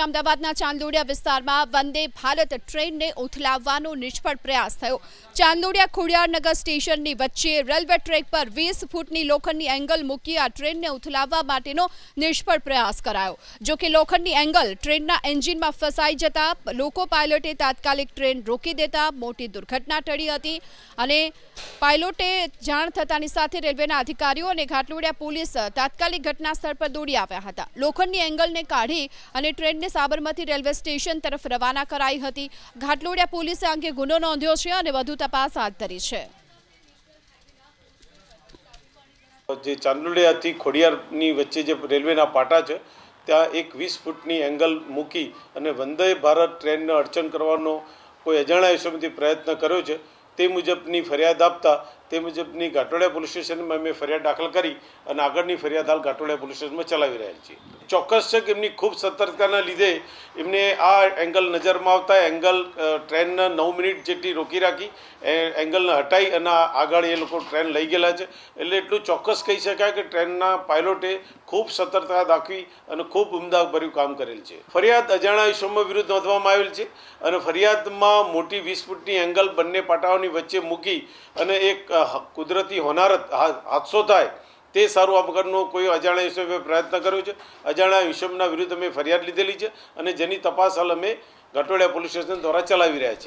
અમદાવાદના ચાંદોડિયા વિસ્તારમાં વંદે ભારત ટ્રેનને ઉથલાવવાનો નિષ્ફળ પ્રયાસ થયો. ચાંદોડિયા ખોડિયારનગર સ્ટેશનની વચ્ચે રેલવે ટ્રેક પર વીસ ફૂટની લોખંડની એંગલ મૂકી આ ટ્રેનને ઉથલાવવા માટેનો નિષ્ફળ પ્રયાસ કરાયો. જો લોખંડની એંગલ ટ્રેનના એન્જિનમાં ફસાઈ જતા લોકો પાયલોટે તાત્કાલિક ટ્રેન રોકી દેતા મોટી દુર્ઘટના ટળી હતી અને પાયલોટે જાણ થતાની સાથે રેલવેના અધિકારીઓ અને ઘાટલોડિયા પોલીસ તાત્કાલિક ઘટના સ્થળ પર દોડી આવ્યા હતા. લોખંડની એંગલને કાઢી અને ટ્રેનને સાબરમતી રેલવે સ્ટેશન તરફ રવાના કરાઈ હતી. ઘાટલોડિયા પોલીસે અંગે ગુનો નોંધ્યો છે અને વધુ તપાસ હાથ ધરી છે. જે ચાંદલોડિયાથી ખોડિયારની વચ્ચે જે રેલવેના પાટા છે, ત્યાં એક વીસ ફૂટની એંગલ મૂકી અને વંદે ભારત ટ્રેનને અડચણ કરવાનો કોઈ અજાણ્યા ઈસમથી પ્રયત્ન કર્યો છે, તે મુજબની ફરિયાદ આપતા તે મુજબની ઘાટોડિયા પોલીસ સ્ટેશનમાં અમે ફરિયાદ દાખલ કરી અને આગળની ફરિયાદ હાલ ઘાટોડિયા પોલીસ સ્ટેશનમાં ચલાવી રહ્યા છીએ ચોક્કસ છે કે એમની ખૂબ સતર્કતાના લીધે એમને આ એંગલ નજરમાં આવતા એંગલ ટ્રેનને નવ મિનિટ જેટલી રોકી રાખી એંગલને હટાઈ અને આગળ એ લોકો ટ્રેન લઈ ગયેલા છે. એટલે એટલું ચોક્કસ કહી શકાય કે ટ્રેનના પાયલોટે ખૂબ સતર્કતા દાખવી અને ખૂબ ઉમદાભર્યું કામ કરેલ છે. ફરિયાદ અજાણા ઇસમો વિરુદ્ધ નોંધવામાં આવેલ છે અને ફરિયાદમાં મોટી વીસ ફૂટની એંગલ બંને પાટાઓની વચ્ચે મૂકી અને એક કુદરતી હોનાર હાદસો થાય, તે સારું આ કોઈ અજાણ્યા હિસાબે પ્રયત્ન કર્યો છે. અજાણ્યા હિસાબના વિરુદ્ધ અમે ફરિયાદ લીધેલી છે અને જેની તપાસ હાલ અમે ઘટોડિયા પોલીસ સ્ટેશન દ્વારા ચલાવી રહ્યા છીએ.